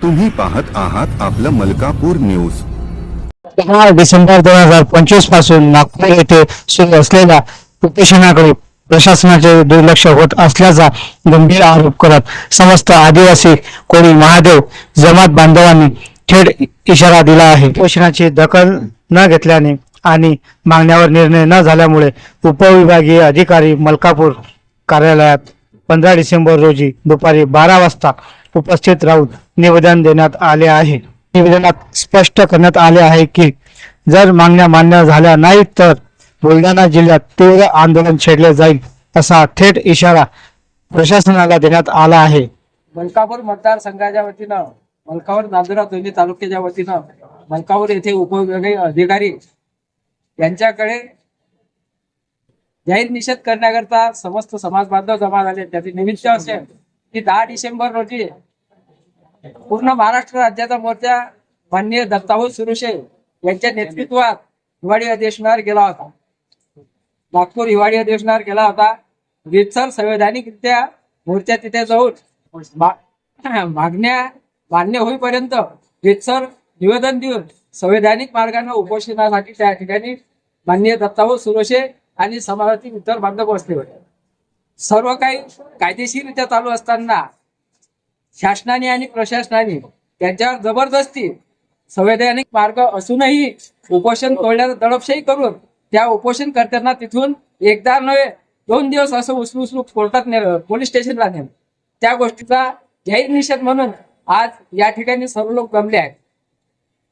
तुम्ही पाहत आहात आपलं मलकापूर न्यूज. दहा डिसेंबर दोन हजार पंचवीसपासून नागपूर येथे सुरू असलेल्या उपोषणाकडे प्रशासनाचे दुर्लक्ष होत असल्याचा गंभीर आरोप करत समस्त आदिवासी कोळी महादेव जमात बांधवांनी थेट इशारा दिला आहे. उपोषणाची दखल न घेतल्याने आणि मागण्यावर निर्णय न झाल्यामुळे उपविभागीय अधिकारी मलकापूर कार्यालयात पंधरा डिसेंबर रोजी दुपारी बारा वाजता उपस्थित राहून निवेदन देण्यात आले आहे. निवेदनात स्पष्ट करण्यात आले आहे की जर मागण्या मान्य झाल्या नाहीत तर बुलढाणा जिल्ह्यात तीव्र आंदोलन छेडले जाईल असा थेट इशारा प्रशासनाला देण्यात आला आहे. मलकापूर मतदारसंघाच्या वतीनं मलकापूर नांदुरा दोन्ही तालुक्याच्या वतीनं मलकापूर येथे उपविभागीय अधिकारी यांच्याकडे जाहीर निषेध करण्याकरता समस्त समाज बांधव जमा झाले. त्याचे निमित्त असेल की दहा डिसेंबर रोजी पूर्ण महाराष्ट्र राज्याचा मोर्चा माननीय दत्ताभाऊ सुरुशे यांच्या नेतृत्वात हिवाळी अधिवेशनावर गेला होता. नागपूर हिवाळी अधिवेशनावर गेला होता. रितसर संवैधानिकरित्या मोर्चा तिथे जाऊन मागण्या मान्य होईपर्यंत रितसर निवेदन देऊन संवैधानिक मार्गाने उपोषणासाठी त्या ठिकाणी माननीय दत्ताभाऊ सुरोशे आणि समाजातील इतर बांधव बसले होते. सर्व काही कायदेशीररित्या चालू असताना शासनाने आणि प्रशासनाने त्यांच्यावर जबरदस्ती संवैधानिक मार्ग असूनही उपोषण तोडण्याचा दडपशाही करून त्या उपोषणकर्त्यांना तिथून एकदा नव्हे दोन दिवस असं उचलू उचलू कोर्टात नेलं पोलीस स्टेशनला नेलं. त्या गोष्टीचा जाहीर निषेध म्हणून आज या ठिकाणी सर्व लोक जमले आहेत.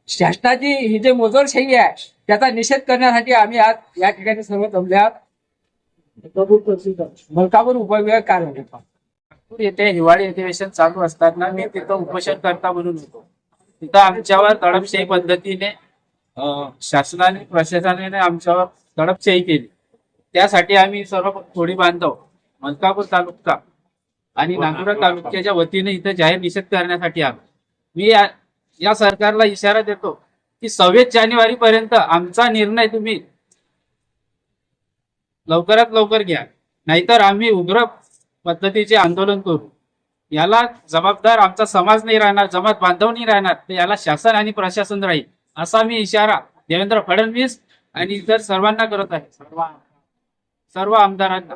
शासनाची ही जे मोजोरशाही आहे त्याचा निषेध करण्यासाठी आम्ही आज या ठिकाणी सर्व जमले आहोत. मलकापूर उपविभाग कार्यालय नागपूर येथे हिवाळी अधिवेशन चालू असताना मी तिथं उपोषण करता म्हणून होतो. तिथं आमच्यावर दडपशाही पद्धतीने शासनाने प्रशासनाने आमच्यावर दडपशाही केली. त्यासाठी आम्ही सर्व कोळी बांधव मलकापूर तालुका आणि नांदुरा तालुक्याच्या वतीने इथं जाहीर निषेध करण्यासाठी आलो. मी या- या सरकारला इशारा देतो की सव्वीस जानेवारी पर्यंत आमचा निर्णय तुम्ही लवकरात लवकर घ्या. नाहीतर आम्ही उग्र पद्धतीचे आंदोलन करू. याला जबाबदार आमचा समाज नाही राहणार जमात बांधव नाही राहणार तर याला शासन आणि प्रशासन राहील असा मी इशारा देवेंद्र फडणवीस आणि इतर सर्वांना करत आहे. सर्व सर्व आमदारांना.